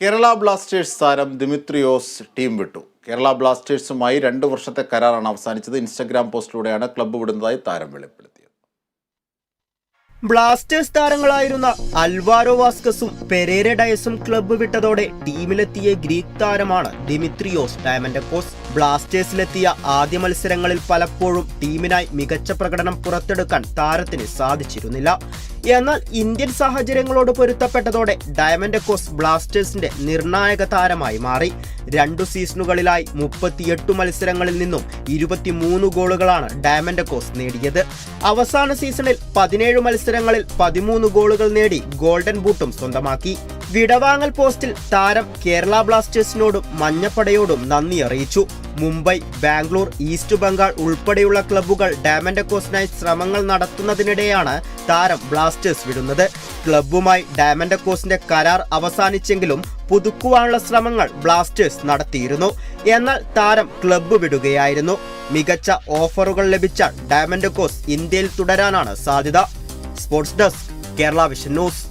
Kerala Blasters താരം Dimitrios team വിട്ടു. കേരള ബ്ലാസ്റ്റേഴ്സുമായി രണ്ട് വർഷത്തെ കരാറാണ് അവസാനിച്ചത്. ഇൻസ്റ്റഗ്രാം പോസ്റ്റിലൂടെയാണ് ക്ലബ്ബ് വിടുന്നതായി താരം വെളിപ്പെടുത്തിയത്. ബ്ലാസ്റ്റേഴ്സ് താരങ്ങളായിരുന്ന അൽവാരോ വാസ്കസും പെരേര ഡയസും ക്ലബ്ബ് വിട്ടതോടെ ടീമിലെത്തിയ ഗ്രീക്ക് താരമാണ് ദിമിത്രിയോസ്. ഡയമൻഡക്കോസ് ബ്ലാസ്റ്റേഴ്സിലെത്തിയ ആദ്യ മത്സരങ്ങളിൽ പലപ്പോഴും ടീമിനായി മികച്ച പ്രകടനം പുറത്തെടുക്കാൻ താരത്തിന് സാധിച്ചിരുന്നില്ല. എന്നാൽ ഇന്ത്യൻ സാഹചര്യങ്ങളോട് പൊരുത്തപ്പെട്ടതോടെ ഡയമണ്ട് കോസ് ബ്ലാസ്റ്റേഴ്സിന്റെ നിർണായക താരമായി മാറി. രണ്ടു സീസണുകളിലായി മുപ്പത്തിയെട്ട് മത്സരങ്ങളിൽ നിന്നും ഇരുപത്തിമൂന്ന് ഗോളുകളാണ് ഡയമണ്ട് കോസ് നേടിയത്. അവസാന സീസണിൽ പതിനേഴ് മത്സരങ്ങളിൽ പതിമൂന്ന് ഗോളുകൾ നേടി ഗോൾഡൻ ബൂട്ടും സ്വന്തമാക്കി. വിടവാങ്ങൽ പോസ്റ്റിൽ താരം കേരള ബ്ലാസ്റ്റേഴ്സിനോടും മഞ്ഞപ്പടയോടും നന്ദി അറിയിച്ചു. മുംബൈ ബാംഗ്ലൂർ ഈസ്റ്റ് ബംഗാൾ ഉൾപ്പെടെയുള്ള ക്ലബ്ബുകൾ ഡാമൻഡക്കോസിനായി ശ്രമങ്ങൾ നടത്തുന്നതിനിടെയാണ് താരം ബ്ലാസ്റ്റേഴ്സ് വിടുന്നത്. ക്ലബ്ബുമായി ഡാമൻഡക്കോസിന്റെ കരാർ അവസാനിച്ചെങ്കിലും പുതുക്കുവാനുള്ള ശ്രമങ്ങൾ ബ്ലാസ്റ്റേഴ്സ് നടത്തിയിരുന്നു. എന്നാൽ താരം ക്ലബ്ബ് വിടുകയായിരുന്നു. മികച്ച ഓഫറുകൾ ലഭിച്ച ഡാമൻഡക്കോസ് ഇന്ത്യയിൽ തുടരാനാണ് സാധ്യത. Sports desk Kerala Vision News.